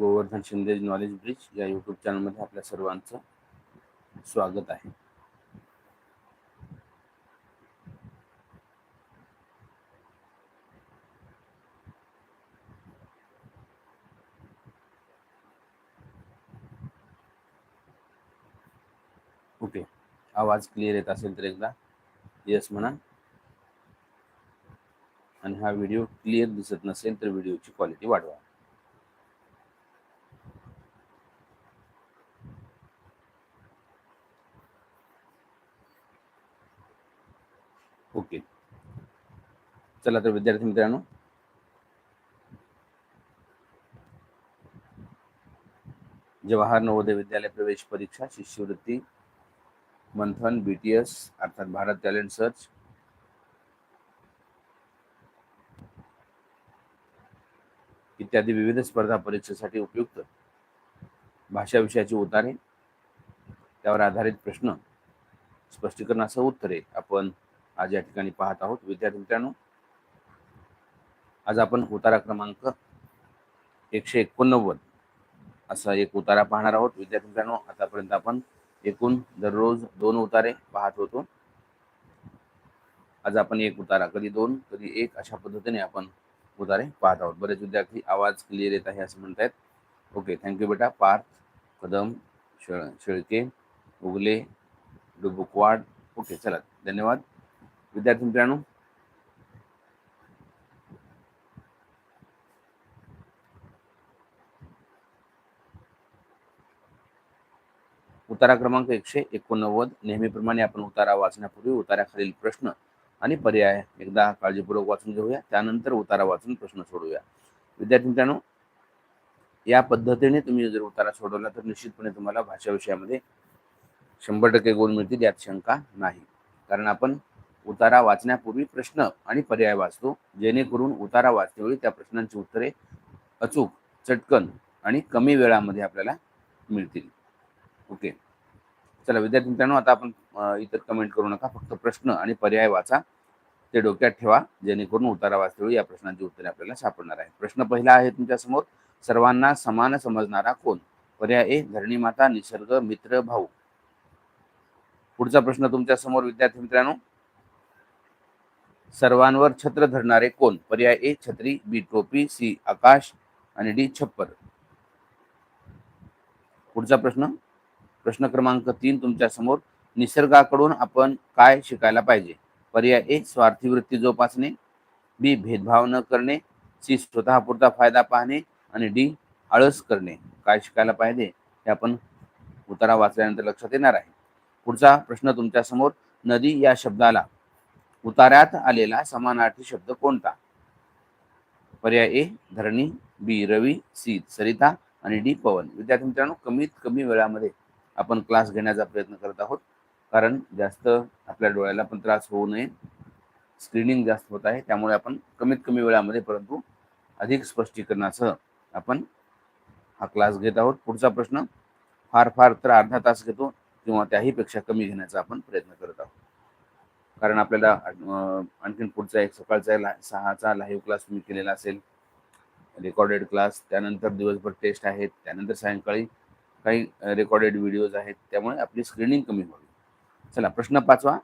Govardhan Shinde knowledge bridge या YouTube चॅनलमध्ये आपल्या सर्वांचं स्वागत आहे. ओके आवाज क्लिअर येत असेल तर एकदा येस म्हणा. आणि हा व्हिडिओ क्लिअर दिसत नसेल तर व्हिडिओची क्वालिटी वाढवा. ओके. चला तर विद्यार्थी मित्रांनो. जवाहर नवोदय विद्यालय प्रवेश परीक्षा शिष्यवृत्ती मंथन बीटीएस अर्थात भारत टॅलेंट सर्च. इत्यादी विविध स्पर्धा परीक्षेसाठी उपयुक्त भाषा विषयाचे उतारे. त्यावर आधारित प्रश्न स्पष्टीकरणासह उत्तरे. आपण आज या ठिकाणी पाहत आहोत. विद्यार्थी मित्रांनो आज आपण उतारा क्रमांक एकशे एकोणनव्वद असा एक उतारा पाहणार आहोत. विद्यार्थी मित्रांनो आतापर्यंत आपण एकूण दररोज दोन उतारे पाहत होतो. आज आपण एक उतारा कधी दोन कधी एक अशा पद्धतीने आपण उतारे पाहत आहोत. बरेच विद्यार्थी आवाज क्लिअर येत आहे असं म्हणतायत. ओके थँक्यू बेटा. पार्थ कदम शेळ शेळके उगले डुबुकवाड. ओके चला धन्यवाद. विद्यार्थी मित्रांनो. उतारा क्रमांक एकशे एकोणनव्वद. नेहमीप्रमाणे आपण उतारा वाचण्यापूर्वी उताराखालील प्रश्न आणि पर्याय एकदा काळजीपूर्वक वाचून घेऊया. त्यानंतर उतारा वाचून प्रश्न सोडूया विद्यार्थी मित्रांनो या पद्धतीने तुम्ही जर उतारा सोडवला तर निश्चितपणे तुम्हाला भाषा विषयामध्ये शंभर टक्के गुण मिळतील यात शंका नाही. कारण आपण उतारा वाचण्यापूर्वी प्रश्न आणि पर्याय वाचतो जेणेकरून उतारा वाचतेवेळी त्या प्रश्नांची उत्तरे अचूक चटकन आणि कमी वेळामध्ये आपल्याला मिळतील. ओके. चला विद्यार्थी मित्रांनो आता आपण इतर कमेंट करू नका फक्त प्रश्न आणि पर्याय वाचा. ते डोक्यात ठेवा जेणेकरून उतारा वाचतेवेळी या प्रश्नांची उत्तरे आपल्याला सापडणार आहे प्रश्न पहिला आहे तुमच्यासमोर सर्वांना समान समजणारा कोण? पर्याय ए धरणी माता निसर्ग मित्र भाऊ. पुढचा प्रश्न तुमच्यासमोर विद्यार्थी मित्रांनो. सर्वांवर छत्र धरणारे कोण? पर्याय ए छत्री बी टोपी सी आकाश आणि डी छप्पर. पुढचा प्रश्न. प्रश्न क्रमांक तीन तुमच्यासमोर. निसर्गाकडून आपण काय शिकायला पाहिजे? पर्याय ए स्वार्थी वृत्ती जोपासणे. बी भेदभाव न करणे. सी स्वतःपुरता फायदा पाहणे. आणि डी आळस करणे. काय शिकायला पाहिजे? हे आपण उतारा वाचल्यानंतर लक्षात येणार आहे. पुढचा प्रश्न तुमच्यासमोर. नदी या शब्दाला उतार्यात आलेला समानार्थी शब्द कोणता? पर्याय ए धरणी बी रवी सी सरिता आणि डी पवन. विद्यार्थी मित्रांनो कमीत कमी वेळामध्ये आपण क्लास घेण्याचा प्रयत्न करत आहोत. कारण जास्त आपल्या डोळ्याला पण त्रास होऊ नये. स्क्रीनिंग जास्त होत आहे. त्यामुळे आपण कमीत कमी वेळामध्ये परंतु अधिक स्पष्टीकरणासह आपण हा क्लास घेत आहोत. पुढचा प्रश्न फार फार तर अर्धा तास घेतो किंवा त्याहीपेक्षा कमी घेण्याचा आपण प्रयत्न करत आहोत. कारण आपल्याला आणखीन पुढचा एक सकाळचा ला सहाचा लाईव्ह क्लास तुम्ही केलेला असेल. रेकॉर्डेड क्लास त्यानंतर दिवसभर टेस्ट आहेत त्यानंतर सायंकाळी काही रेकॉर्डेड व्हिडिओज आहेत त्यामुळे आपली स्क्रीनिंग कमी होईल. चला प्रश्न पाचवा.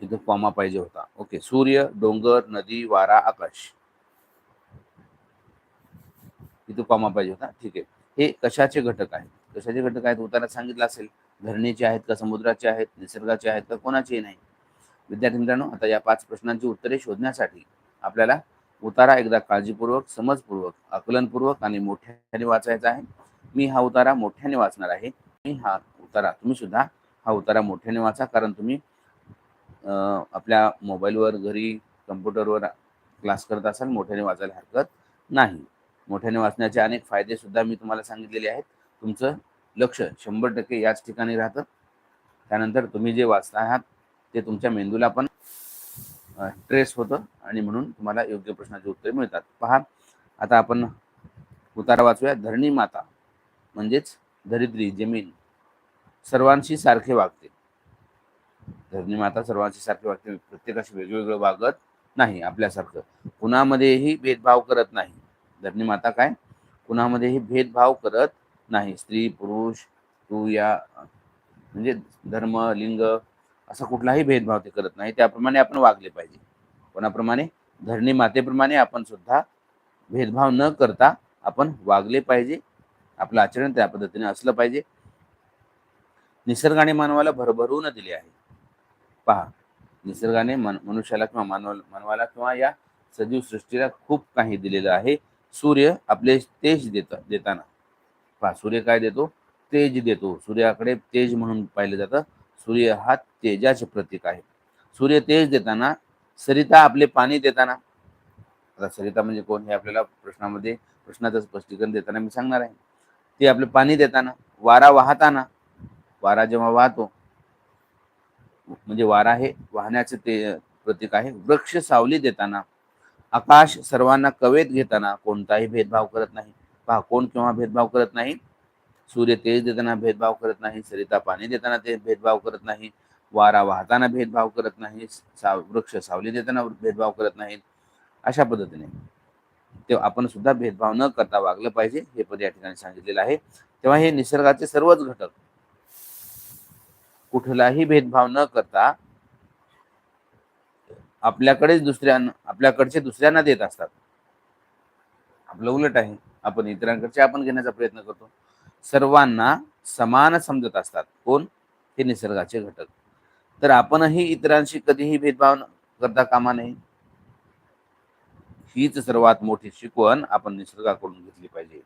इथं कॉमा पाहिजे होता. ओके सूर्य डोंगर नदी वारा आकाश. इथं कॉमा पाहिजे होता. ठीक आहे. हे कशाचे घटक आहेत? कशाचे घटक आहेत? उतारात सांगितलं असेल. धरणीचे आहेत का समुद्राचे आहेत निसर्गाचे आहेत का कोणाचेही नाही. विद्यार्थी मित्रांनो आता या पाच प्रश्नांची उत्तरे शोधण्यासाठी आपल्याला उतारा एकदा काळजीपूर्वक समजपूर्वक आकलनपूर्वक आणि मोठ्याने वाचायचा आहे. मी हा उतारा मोठ्याने वाचणार आहे. मी हा उतारा तुम्ही सुद्धा हा उतारा मोठ्याने वाचा कारण तुम्ही आपल्या मोबाईलवर घरी कम्प्युटरवर क्लास करत असाल मोठ्याने वाचायला हरकत नाही. मोठ्याने वाचण्याचे अनेक फायदे सुद्धा मी तुम्हाला सांगितलेले आहेत. तुमचं लक्ष शंभर टक्के याच ठिकाणी राहतं. त्यानंतर तुम्ही जे वाचता आहात ते तुमच्या मेंदूला पण ट्रेस होतं आणि म्हणून तुम्हाला योग्य प्रश्नाचे उत्तरे मिळतात. पहा आता आपण उतारा वाचूया. धरणी माता म्हणजेच धरित्री जमीन सर्वांशी सारखे वागते. धरणी माता सर्वांशी सारखे वागते प्रत्येकाशी वेगवेगळं वागत नाही आपल्यासारखं. कुणामध्येही भेदभाव करत नाही. धरणी माता काय? कुणामध्येही भेदभाव करत नाही. स्त्री पुरुष तू या म्हणजे धर्म लिंग असा कुठलाही भेदभाव ते करत नाही. त्याप्रमाणे आपण वागले पाहिजे. कोणाप्रमाणे? धरणी मातेप्रमाणे आपण सुद्धा भेदभाव न करता आपण वागले पाहिजे. आपलं आचरण त्या पद्धतीने असलं पाहिजे. निसर्गाने मानवाला भरभरून दिले आहे. पहा निसर्गाने मन मनुष्याला किंवा मानव मानवाला किंवा या सजीव सृष्टीला खूप काही दिलेलं आहे. सूर्य आपले तेज देत देताना. पहा सूर्य काय देतो? तेज देतो. सूर्याकडे तेज म्हणून पाहिलं जातं. सूर्य हा तेजाचे प्रतीक आहे. सूर्य तेज देताना सरिता आपले पाणी देताना. आता सरिता म्हणजे कोण? हे आपल्याला प्रश्नामध्ये प्रश्नाचं स्पष्टीकरण देताना मी सांगणार आहे. ते आपले पाणी देताना वारा वाहताना. वारा जेव्हा वाहतो म्हणजे वारा हे वाहण्याचे ते प्रतीक आहे. वृक्ष सावली देताना आकाश सर्वांना कवेत घेताना कोणताही भेदभाव करत नाही. पहा कोण किंवा भेदभाव करत नाही? सूर्य तेज देताना भेदभाव करत नाही सरिता पाणी देताना ते भेदभाव करत नाही वारा वाहताना भेदभाव करत नाही सा वृक्ष सावली देताना भेदभाव करत नाहीत अशा पद्धतीने. ते आपण सुद्धा भेदभाव न करता वागलं पाहिजे हे पद या ठिकाणी सांगितलेलं आहे. तेव्हा हे निसर्गाचे सर्वच घटक. कुठलाही भेदभाव न करता आपल्याकडेच दुसऱ्यांना आपल्याकडचे दुसऱ्यांना देत असतात. आपलं उलट आहे. आपण इतरांकडचे आपण घेण्याचा प्रयत्न करतो. सर्वांना समान समजत असतात. कोण? हे निसर्गाचे घटक. तर आपणही इतरांशी कधीही भेदभाव करता कामा नये. हीच सर्वात मोठी शिकवण आपण निसर्गाकडून घेतली पाहिजे.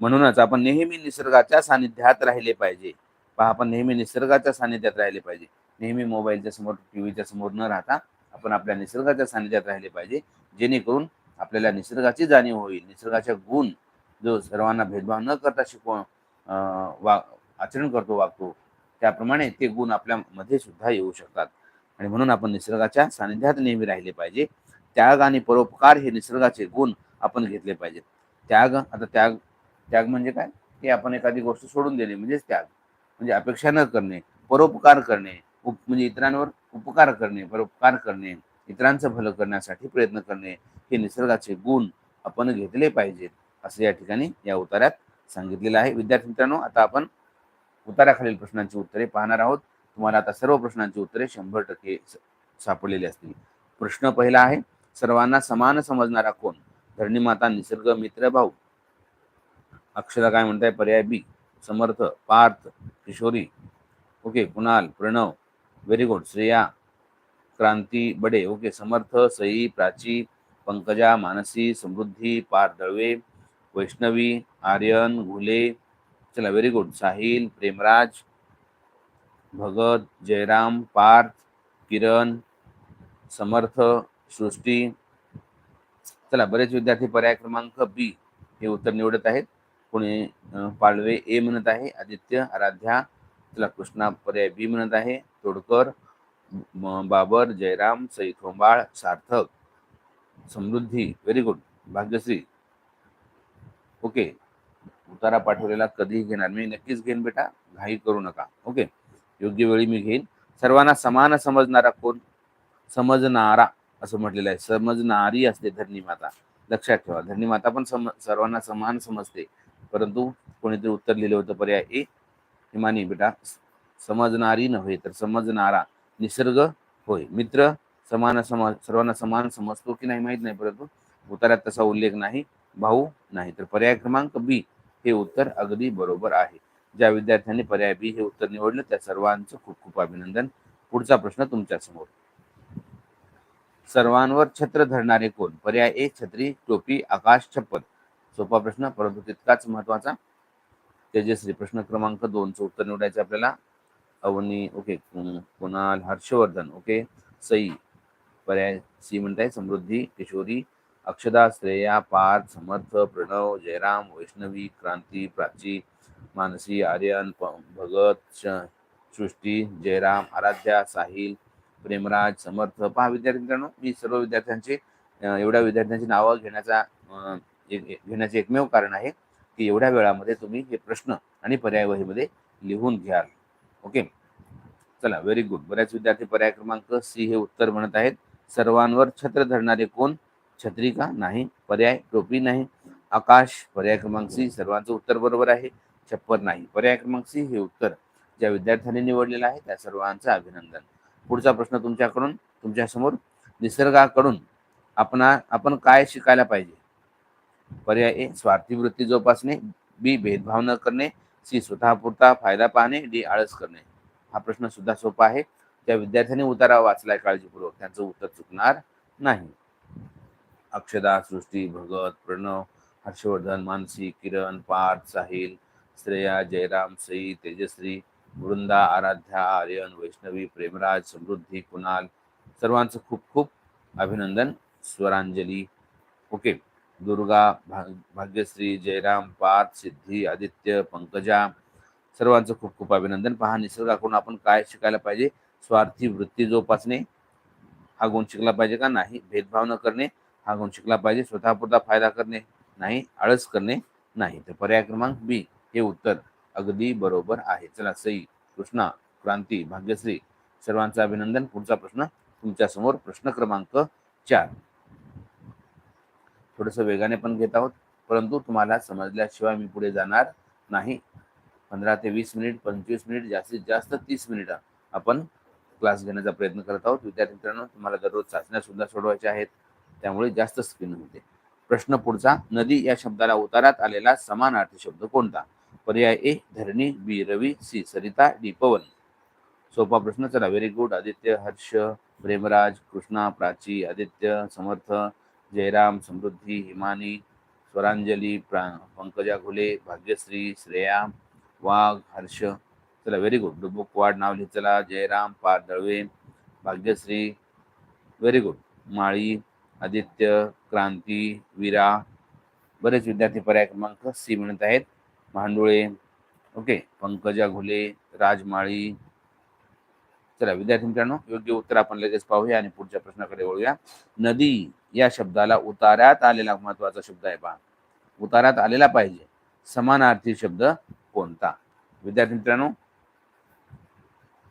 म्हणूनच आपण नेहमी निसर्गाच्या सानिध्यात राहिले पाहिजे. पहा आपण नेहमी निसर्गाच्या सानिध्यात राहिले पाहिजे. नेहमी मोबाईलच्या समोर टीव्हीच्या समोर न राहता आपण आपल्या निसर्गाच्या सानिध्यात राहिले पाहिजे. जेणेकरून आपल्याला निसर्गाची जाणीव होईल. निसर्गाच्या गुण जो सर्वांना भेदभाव न करता शिकव वा आचरण करतो वागतो त्याप्रमाणे ते गुण आपल्यामध्ये सुद्धा येऊ शकतात. आणि म्हणून आपण निसर्गाच्या सानिध्यात नेहमी राहिले पाहिजे. त्याग आणि परोपकार हे निसर्गाचे गुण आपण घेतले पाहिजेत. त्याग आता त्याग त्याग म्हणजे काय? की आपण एखादी गोष्ट सोडून देणे म्हणजेच त्याग. म्हणजे अपेक्षा न करणे परोपकार करणे उप म्हणजे इतरांवर उपकार करणे परोपकार करणे. इतरांचं भलं करण्यासाठी प्रयत्न करणे हे निसर्गाचे गुण आपण घेतले पाहिजेत असं या ठिकाणी या उतार्यात सांगितलेलं आहे. विद्यार्थी मित्रांनो आता आपण उताराखालील प्रश्नांची उत्तरे पाहणार आहोत. तुम्हाला आता सर्व प्रश्नांची उत्तरे शंभर टक्के सापडलेली असतील. प्रश्न पहिला आहे सर्वांना समान समजणारा कोण? धरणी माता निसर्ग मित्र भाऊ. अक्षरा काय म्हणताय? पर्याय B. Samarth Parth Kishori. Okay Kunal Pranav. Very good Shreya. Kranti Bade okay Samarth Sai Prachi Pankaja Manasi Samruddhi पार दळवे वैष्णवी आर्यन घुले चला व्हेरी गुड साहिल प्रेमराज भगत जयराम पार्थ किरण समर्थ सृष्टी. चला बरेच विद्यार्थी पर्याय क्रमांक बी हे उत्तर निवडत आहेत. कोणी पाळवे ए म्हणत आहे. आदित्य आराध्या चला कृष्णा पर्याय बी म्हणत आहे. Todkar Babar Jayram Sai Thombal Sarthak Samruddhi very good Bhagyashree. Okay उतारा पाठवलेला कधीही घेणार. मी नक्कीच घेईन बेटा. घाई करू नका. ओके योग्य वेळी मी घेईन. सर्वांना समान समजणारा कोण? समजणारा असं म्हटलेलं आहे. समजणारी असते धरणी माता. लक्षात ठेवा. धरणी माता पण सम सर्वांना समान समजते. परंतु कोणीतरी उत्तर लिहिलं होतं पर्याय ए. हिमानी बेटा. समजणारी नव्हे तर समजणारा. निसर्ग होय. मित्र समान समज सर्वांना समान समजतो की नाही माहीत नाही परंतु उत्तरात तसा उल्लेख नाही भाऊ नाही. तर पर्याय क्रमांक बी हे उत्तर अगदी बरोबर आहे. ज्या विद्यार्थ्यांनी पर्याय बी हे उत्तर निवडलं त्या सर्वांचं खूप खूप अभिनंदन. पुढचा प्रश्न तुमच्यासमोर. सर्वांवर छत्र धरणारे कोण? पर्याय एक छत्री टोपी आकाश छप्पन. सोपा प्रश्न परंतु तितकाच महत्त्वाचा तेजश्री प्रश्न क्रमांक दोनचं उत्तर निवडायचं आपल्याला. अवनी ओके कुणाल हर्षवर्धन ओके सई पर्याय सी म्हणताय समृद्धी किशोरी अक्षदा श्रेया पार्थ समर्थ प्रणव जयराम वैष्णवी क्रांती प्राची मानसी आर्यन भगत सृष्टी जयराम आराध्या साहिल प्रेमराज समर्थ. पहा विद्यार्थी मित्रांनो मी सर्व विद्यार्थ्यांचे एवढ्या विद्यार्थ्यांची नावं घेण्याचा घेण्याचे एकमेव कारण आहे की एवढ्या वेळामध्ये तुम्ही हे प्रश्न आणि पर्याय वहीमध्ये लिहून घ्याल. ओके? चला व्हेरी गुड बऱ्याच विद्यार्थी पर्याय क्रमांक सी हे उत्तर म्हणत आहेत. सर्वांवर छत्र धरणारे कोण? छत्रिका नाही पर्याय टोपी नाही. आकाश पर्याय क्रमांक सी सर्वांचं उत्तर बरोबर आहे. छप्पर नाही पर्याय क्रमांक सी हे उत्तर ज्या विद्यार्थ्यांनी निवडलेलं आहे त्या सर्वांचं अभिनंदन. पुढचा प्रश्न तुमच्याकडून तुमच्यासमोर. निसर्गाकडून आपणा आपण काय शिकायला पाहिजे? पर्याय ए स्वार्थी वृत्ती जोपासणे. बी भेदभाव न करणे. सी स्वतःपुरता फायदा पाहणे डी आळस करणे. हा प्रश्न सुद्धा सोपा आहे. त्या विद्यार्थ्यांनी उतारा वाचलाय काळजीपूर्वक त्यांचं उत्तर चुकणार नाही. अक्षदा सृष्टी भगत प्रणव हर्षवर्धन मानसी किरण पार्थ साहिल श्रेया जयराम सई तेजश्री वृंदा आराध्या आर्यन वैष्णवी प्रेमराज समृद्धी कुणाल सर्वांचं खूप खूप अभिनंदन. स्वरांजली. ओके. दुर्गा भाग भाग्यश्री जयराम पार्थ सिद्धी आदित्य पंकजा सर्वांचं खूप खूप अभिनंदन. पहा निसर्गाकडून आपण काय शिकायला पाहिजे? स्वार्थी वृत्ती जोपासणे. हा गुण शिकला पाहिजे का? नाही. भेदभाव न करणे. हा गुण शिकला पाहिजे. स्वतःपुरता फायदा करणे. नाही. आळस करणे. नाही. तर पर्याय क्रमांक बी. हे उत्तर अगदी बरोबर आहे. चला सई कृष्णा क्रांती भाग्यश्री सर्वांचं अभिनंदन. पुढचा प्रश्न तुमच्यासमोर. प्रश्न क्रमांक चार. थोडंसं वेगाने पण घेत आहोत परंतु तुम्हाला समजल्याशिवाय मी पुढे जाणार नाही. पंधरा ते वीस मिनिट पंचवीस मिनिट जास्तीत जास्त तीस मिनिटं आपण क्लास घेण्याचा प्रयत्न करत आहोत. विद्यार्थी मित्रांनो तुम्हाला दररोज चाचण्या सुद्धा सोडवायच्या आहेत त्यामुळे जास्त स्क्रीन होते. प्रश्न पुढचा नदी या शब्दाला उतारात आलेला समानार्थी शब्द कोणता? पर्याय ए धरणी बी रवी सी सरिता डी पवन. सोपा प्रश्न चला व्हेरी गुड आदित्य हर्ष प्रेमराज कृष्णा प्राची आदित्य समर्थ जयराम समृद्धी हिमानी स्वरांजली प्रा पंकजा घुले भाग्यश्री श्रेया वाघ हर्ष. चला व्हेरी गुड डुबुक वाड नाव लिहित चला जयराम पार दळवे भाग्यश्री व्हेरी गुड माळी आदित्य क्रांती वीरा. बरेच विद्यार्थी पर्याय क्रमांक सी म्हणत आहेत. भांडुळे. ओके पंकजा घुले राजमाळी चला विद्यार्थी मित्रांनो योग्य उत्तर आपण लगेच पाहूया आणि पुढच्या प्रश्नाकडे वळूया. नदी या शब्दाला उतार्यात आलेला महत्त्वाचा शब्द आहे पहा उतार्यात आलेला पाहिजे. समानार्थी शब्द कोणता? विद्यार्थी मित्रांनो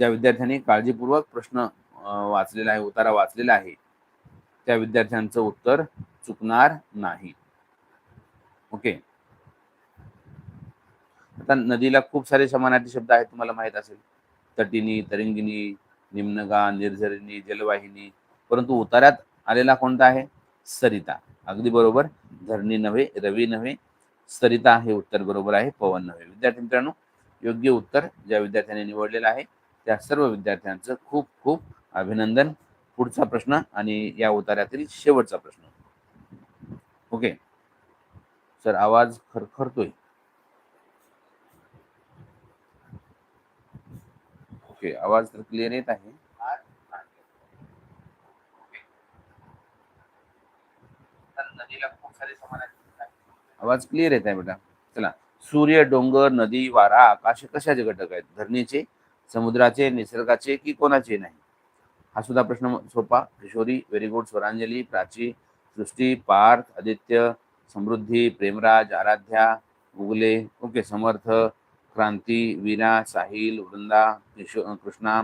ज्या विद्यार्थ्यांनी काळजीपूर्वक प्रश्न वाचलेला आहे उतारा वाचलेला आहे त्या विद्यार्थ्यांचं उत्तर चुकणार नाही. ओके? आता नदीला खूप सारे समानार्थी शब्द आहेत तुम्हाला माहीत असेल. तटिनी तरंगिणी निम्नगा निर्झरिणी जलवाहिनी परंतु उतार्यात आलेला कोणता आहे? सरिता. अगदी बरोबर. धरणी नव्हे रवी नव्हे सरिता हे उत्तर बरोबर आहे पवन नव्हे. विद्यार्थी मित्रांनो योग्य उत्तर ज्या विद्यार्थ्यांनी निवडलेलं आहे त्या सर्व विद्यार्थ्यांचं खूप खूप अभिनंदन. पुढचा प्रश्न आणि या उतार्यातील शेवटचा प्रश्न. ओके. सर आवाज खरखरतोय. ओके आवाज तर क्लिअर येत आहे. आवाज क्लिअर येत आहे बेटा. चला सूर्य डोंगर नदी वारा आकाश कशाचे घटक आहेत? धरणीचे समुद्राचे निसर्गाचे की कोणाचे नाही? हा सुद्धा प्रश्न सोपा. Kishori very good Swaranjali Prachi Srushti Parth Aditya Samruddhi Premraj Aaradhya Ugale okay Samarth Kranti Veera Sahil Vrunda Krishna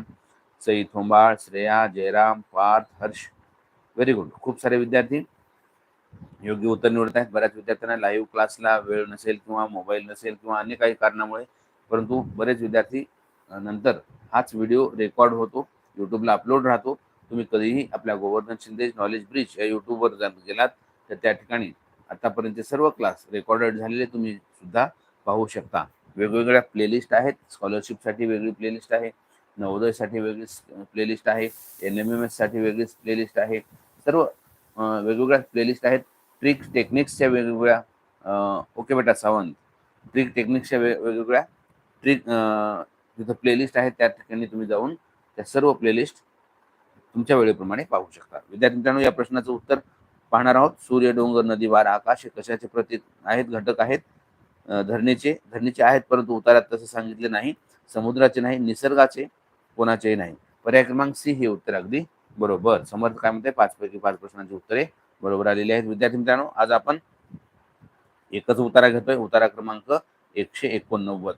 Sai Thombal Shreya Jayram Parth Harsh. Very good खूप सारे विद्यार्थी योग्य उत्तर निवडत आहेत. बऱ्याच विद्यार्थ्यांना लाईव्ह क्लासला वेळ नसेल किंवा मोबाईल नसेल किंवा अन्य काही कारणामुळे परंतु बरेच विद्यार्थी नंतर हाच व्हिडिओ रेकॉर्ड होतो. यूट्यूबला अपलोड राहतो. तुम्ही कधीही आपल्या गोवर्धन शिंदे नॉलेज ब्रिज या यूट्यूबवर जर गेलात तर त्या ठिकाणी आतापर्यंतचे सर्व क्लास रेकॉर्डेड झालेले तुम्ही सुद्धा पाहू शकता. वेगवेगळ्या प्लेलिस्ट आहेत. स्कॉलरशिपसाठी वेगळी प्लेलिस्ट आहे. नवोदयसाठी वेगळी प्लेलिस्ट आहे. एन एम एम एससाठी वेगळीच प्लेलिस्ट आहे. सर्व वेगवेगळ्या प्लेलिस्ट आहेत. ट्रिक टेक्निक्सच्या वेगवेगळ्या ओके बेटा सावंत. ट्रिक टेक्निक्सच्या वेगवेगळ्या ट्रिक जिथं प्लेलिस्ट आहेत त्या ठिकाणी तुम्ही जाऊन त्या सर्व प्लेलिस्ट तुमच्या वेळेप्रमाणे पाहू शकता. विद्यार्थी मित्रांनो या प्रश्नाचं उत्तर पाहणार आहोत. सूर्य डोंगर नदी वारा आकाश हे कशाचे प्रतीक आहेत घटक आहेत? धरणेचे धरणीचे आहेत परंतु उतारात तसं सांगितले नाही. समुद्राचे नाही निसर्गाचे कोणाचेही नाही. पर्याय क्रमांक सी हे उत्तर अगदी बरोबर. समर्थ काय म्हणते पाच पैकी पाच प्रश्नांची उत्तरे बरोबर आलेली आहेत. विद्यार्थी मित्रांनो आज आपण एकच उतारा घेतोय. उतारा क्रमांक एकशे एकोणनव्वद.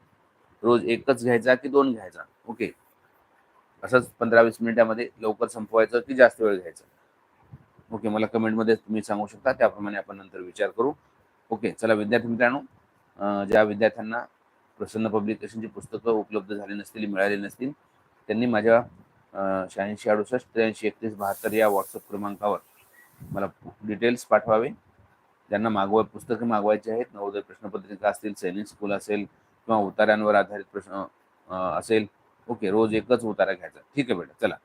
रोज एकच घ्यायचा की दोन घ्यायचा? ओके. असंच पंधरा वीस मिनिटामध्ये लवकर संपवायचं की जास्त वेळ घ्यायचा? ओके मला कमेंटमध्ये तुम्ही सांगू शकता. त्याप्रमाणे आपण नंतर विचार करू. ओके चला विद्यार्थी मित्रांनो ज्या विद्यार्थ्यांना प्रसन्न पब्लिकेशनची पुस्तकं उपलब्ध झाली नसतील मिळाली नसतील त्यांनी माझ्या शहाऐंशी अडुसष्ट त्र्याऐंशी एकतीस बहात्तर या व्हॉट्सअप क्रमांकावर मला डिटेल्स पाठवावे. ज्यांना मागवा पुस्तकं मागवायची आहेत नवोदय प्रश्नपत्रिका असतील सैनिक स्कूल असेल किंवा उतार्यांवर आधारित प्रश्न असेल ओके रोज एकच उतारा घ्यायचा. ठीक आहे बेटा चला.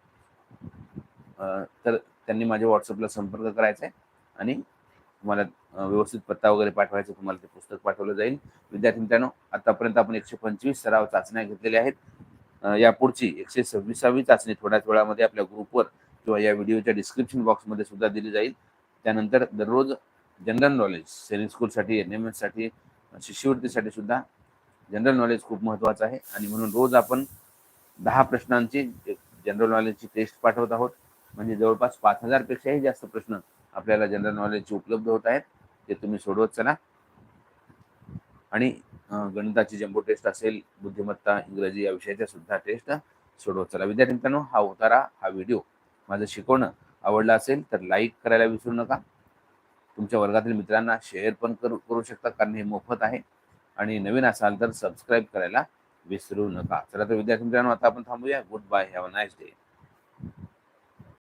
तर त्यांनी माझ्या व्हॉट्सअपला संपर्क करायचा आहे आणि तुम्हाला व्यवस्थित पत्ता वगैरे पाठवायचं तुम्हाला ते पुस्तक पाठवलं जाईल. विद्यार्थी मित्रांनो आतापर्यंत आपण एकशे पंचवीस सराव चाचण्या घेतलेल्या आहेत. यापुढची एकशे सव्वीसावी चाचणी थोड्याच वेळामध्ये आपल्या ग्रुपवर किंवा या व्हिडिओच्या डिस्क्रिप्शन बॉक्समध्ये सुद्धा दिली जाईल. त्यानंतर दररोज जनरल नॉलेज सेलिंग स्कूलसाठी एन एम एससाठी शिष्यवृत्तीसाठी सुद्धा जनरल नॉलेज खूप महत्त्वाचं आहे. आणि म्हणून रोज आपण दहा प्रश्नांची जनरल नॉलेजची टेस्ट पाठवत आहोत. म्हणजे जवळपास पाच हजारपेक्षाही जास्त प्रश्न आपल्याला जनरल नॉलेज उपलब्ध होत आहेत ते तुम्ही सोडवत चला. आणि गणिताची जम्बो टेस्ट असेल बुद्धिमत्ता इंग्रजी या विषयाच्या सुद्धा टेस्ट सोडवत चला. विद्यार्थी मित्रांनो हा उतारा हा व्हिडिओ माझं शिकवणं आवडला असेल तर लाईक करायला विसरू नका. तुमच्या वर्गातील मित्रांना शेअर पण करू करू शकता कारण हे मोफत आहे. आणि नवीन असाल तर सबस्क्राईब करायला विसरू नका. चला तर विद्यार्थी मित्रांनो आता आपण थांबूया. Good bye have a nice day